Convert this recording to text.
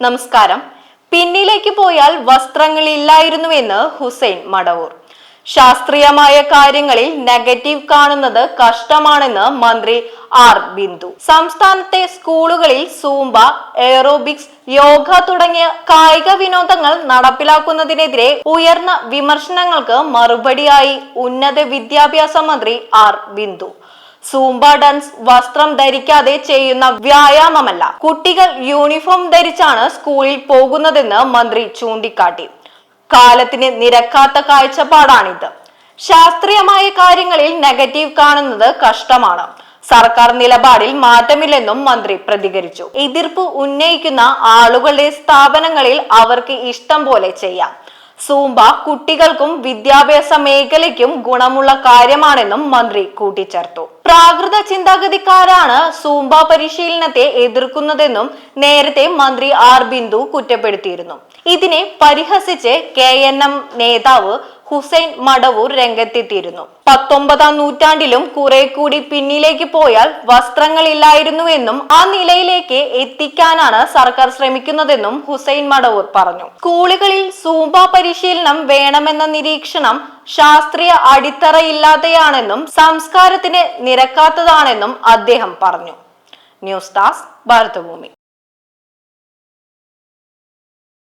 നമസ്കാരം. പിന്നിലേക്ക് പോയാൽ വസ്ത്രങ്ങൾ വസ്ത്രങ്ങളില്ലായിരുന്നുവെന്ന് ഹുസൈൻ മടവൂർ. ശാസ്ത്രീയമായ കാര്യങ്ങളിൽ നെഗറ്റീവ് കാണുന്നത് കഷ്ടമാണെന്ന് മന്ത്രി ആർ ബിന്ദു. സംസ്ഥാനത്തെ സ്കൂളുകളിൽ സൂംബ എയറോബിക്സ് യോഗ തുടങ്ങിയ കായിക വിനോദങ്ങൾ നടപ്പിലാക്കുന്നതിനെതിരെ ഉയർന്ന വിമർശനങ്ങൾക്ക് മറുപടിയായി ഉന്നത വിദ്യാഭ്യാസ മന്ത്രി ആർ ബിന്ദു. സൂംബ ഡാൻസ് വസ്ത്രം ധരിക്കാതെ ചെയ്യുന്ന വ്യായാമമല്ല. കുട്ടികൾ യൂണിഫോം ധരിച്ചാണ് സ്കൂളിൽ പോകുന്നതെന്ന് മന്ത്രി ചൂണ്ടിക്കാട്ടി. കാലത്തിന് നിരക്കാത്ത കാഴ്ചപ്പാടാണിത്. ശാസ്ത്രീയമായ കാര്യങ്ങളിൽ നെഗറ്റീവ് കാണുന്നത് കഷ്ടമാണ്. സർക്കാർ നിലപാടിൽ മാറ്റമില്ലെന്നും മന്ത്രി പ്രതികരിച്ചു. എതിർപ്പ് ഉന്നയിക്കുന്ന ആളുകളുടെ സ്ഥാപനങ്ങളിൽ അവർക്ക് ഇഷ്ടം പോലെ ചെയ്യാം. സൂംബ കുട്ടികൾക്കും വിദ്യാഭ്യാസ മേഖലയ്ക്കും ഗുണമുള്ള കാര്യമാണെന്നും മന്ത്രി കൂട്ടിച്ചേർത്തു. പ്രാകൃത ചിന്താഗതിക്കാരാണ് സൂംബ പരിശീലനത്തെ എതിർക്കുന്നതെന്നും നേരത്തെ മന്ത്രി ആർ ബിന്ദു കുറ്റപ്പെടുത്തിയിരുന്നു. ഇതിനെ പരിഹസിച്ച് കെ നേതാവ് ഹുസൈൻ മടവൂർ രംഗത്തെത്തിയിരുന്നു. പത്തൊമ്പതാം നൂറ്റാണ്ടിലും കുറെ കൂടി പിന്നിലേക്ക് പോയാൽ വസ്ത്രങ്ങളില്ലായിരുന്നുവെന്നും ആ നിലയിലേക്ക് എത്തിക്കാനാണ് സർക്കാർ ശ്രമിക്കുന്നതെന്നും ഹുസൈൻ മടവൂർ പറഞ്ഞു. സ്കൂളുകളിൽ സൂമ്പ പരിശീലനം വേണമെന്ന നിരീക്ഷണം ശാസ്ത്രീയ അടിത്തറയില്ലാതെയാണെന്നും സംസ്കാരത്തിന് നിരക്കാത്തതാണെന്നും അദ്ദേഹം പറഞ്ഞു. News desk Bharathabhoomi.